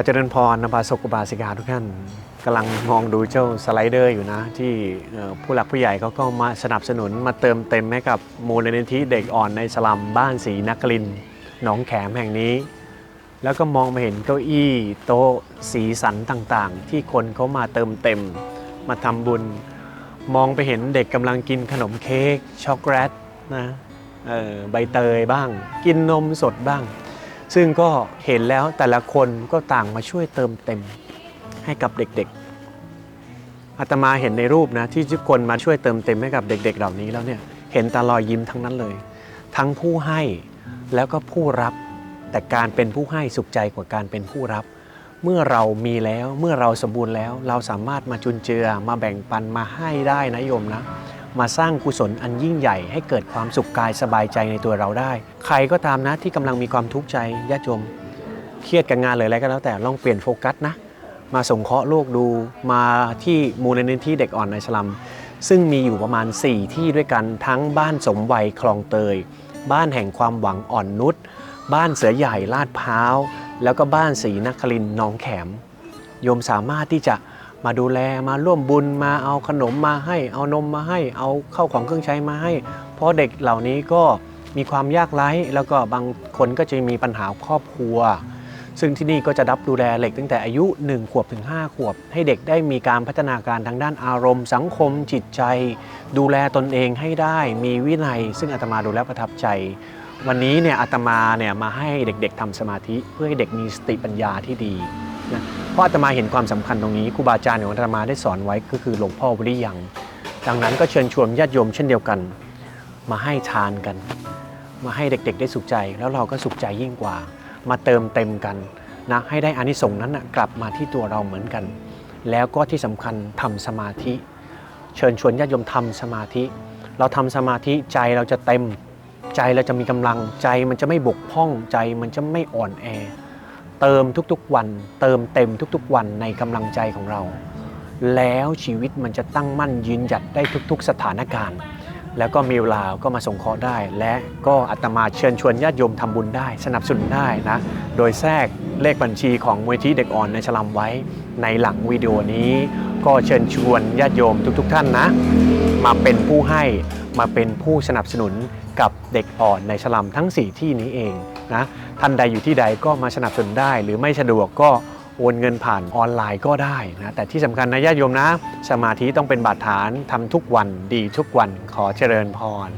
อเจริญพรนภาสกุบาสิกาทุกท่านกำลังมองดูเจ้าสไลเดอร์อยู่นะ ที่ผู้หลักผู้ใหญ่เขาก็มาสนับสนุนมาเติมเต็มให้กับมูลนิธิเด็กอ่อนในสลัมบ้านศรีนครินหนองแขมแห่งนี้ แล้วก็มองมาเห็นเก้าอี้โต๊ะสีสันต่างๆ ที่คนเขามาเติมเต็ม มาทำบุญ มองไปเห็นเด็กกำลังกินขนมเค้กช็อกโกแลตนะใบเตยบ้าง กินนมสดบ้าง ซึ่งก็เห็นแล้วแต่ละคนก็ต่างมาช่วยเติมเต็มให้กับเด็กๆอาตมาเห็นในรูปนะที่ทุกคนมาช่วยเติมเต็มให้กับเด็ก ๆ เหล่านี้แล้วเนี่ยเห็นตารอยยิ้มทั้งนั้นเลย ทั้งผู้ให้แล้วก็ผู้รับ แต่การเป็นผู้ให้สุขใจกว่าการเป็นผู้รับ เมื่อเรามีแล้วเมื่อเราสมบูรณ์แล้ว เราสามารถมาจุนเจือมาแบ่งปันมาให้ได้นะโยมนะ มาสร้างกุศลอันยิ่งใหญ่ให้เกิดความสุขกายสบายใจในตัวเราได้ ใครก็ตามนะที่กำลังมีความทุกข์ใจญาติโยมเครียดกับงานเลยอะไรก็แล้วแต่ลองเปลี่ยนโฟกัสนะ มาสงเคราะห์โลกดูมาที่มูลนิธิเด็กอ่อนในสลัม ซึ่งมีอยู่ประมาณ 4 ที่ด้วยกันทั้งบ้านสมวัยคลองเตย บ้านแห่งความหวังอ่อนนุชบ้านเสือใหญ่ลาดพร้าว แล้วก็บ้านศรีนครินทร์หนองแขม โยมสามารถที่จะ มาดูแลมาร่วมบุญมาเอาขนมมาให้ เอานมมาให้ เอาเข้าของเครื่องใช้มาให้ เพราะเด็กเหล่านี้ก็มีความยากไร้แล้วก็บางคนก็จะมีปัญหาครอบครัว ซึ่งที่นี่ก็จะรับดูแลเด็กตั้งแต่อายุ 1 ขวบถึง 5 ขวบ ให้เด็กได้มีการพัฒนาการทางด้านอารมณ์ สังคม จิตใจ ดูแลตนเองให้ได้ มีวินัย ซึ่งอาตมาดูแลประทับใจ วันนี้เนี่ยอาตมาเนี่ยมาให้เด็กๆทำสมาธิเพื่อให้เด็กมีสติปัญญาที่ดีนะ ราะอาตมาเห็นความสำคัญตรงนี้ครูบาอาจารย์ของอาตมาได้สอนไว้ก็คือหลวงพ่อวริยัง ดังนั้นก็เชิญชวนญาติโยมเช่นเดียวกัน มาให้ทานกัน มาให้เด็กๆ ได้สุขใจ แล้วเราก็สุขใจยิ่งกว่า มาเติมเต็มกันนะให้ได้อานิสงส์นั้นนะกลับมาที่ตัวเราเหมือนกัน แล้วก็ที่สำคัญทำสมาธิ เชิญชวนญาติโยมทำสมาธิ เราทำสมาธิใจเราจะเต็ม ใจเราจะมีกำลังใจมันจะไม่บกพร่องใจมันจะไม่อ่อนแอ เติมทุกๆวัน เติมเต็มทุกๆวันในกำลังใจของเรา แล้วชีวิตมันจะตั้งมั่นยืนหยัดได้ทุกๆ สถานการณ์ แล้วก็มีเวลาก็มาส่งเคราะห์ได้ และก็อาตมาเชิญชวนญาติโยมทำบุญได้ สนับสนุนได้นะ โดยแทรกเลขบัญชีของมูลที่เด็กอ่อนในฉลัมไว้ในหลังวิดีโอนี้ ก็เชิญชวนญาติโยมทุกๆ ท่านนะ มาเป็นผู้ให้ มาเป็นผู้สนับสนุนกับเด็กอ่อนในฉลัมทั้ง 4 ที่นี้เองนะท่านใดอยู่ที่ใดก็มาสนับสนุนได้ หรือไม่สะดวกก็โอนเงินผ่านออนไลน์ก็ได้นะแต่ที่สำคัญนะญาติโยมนะ สมาธิต้องเป็นบาดฐานทำทุกวันดีทุกวันขอเจริญพร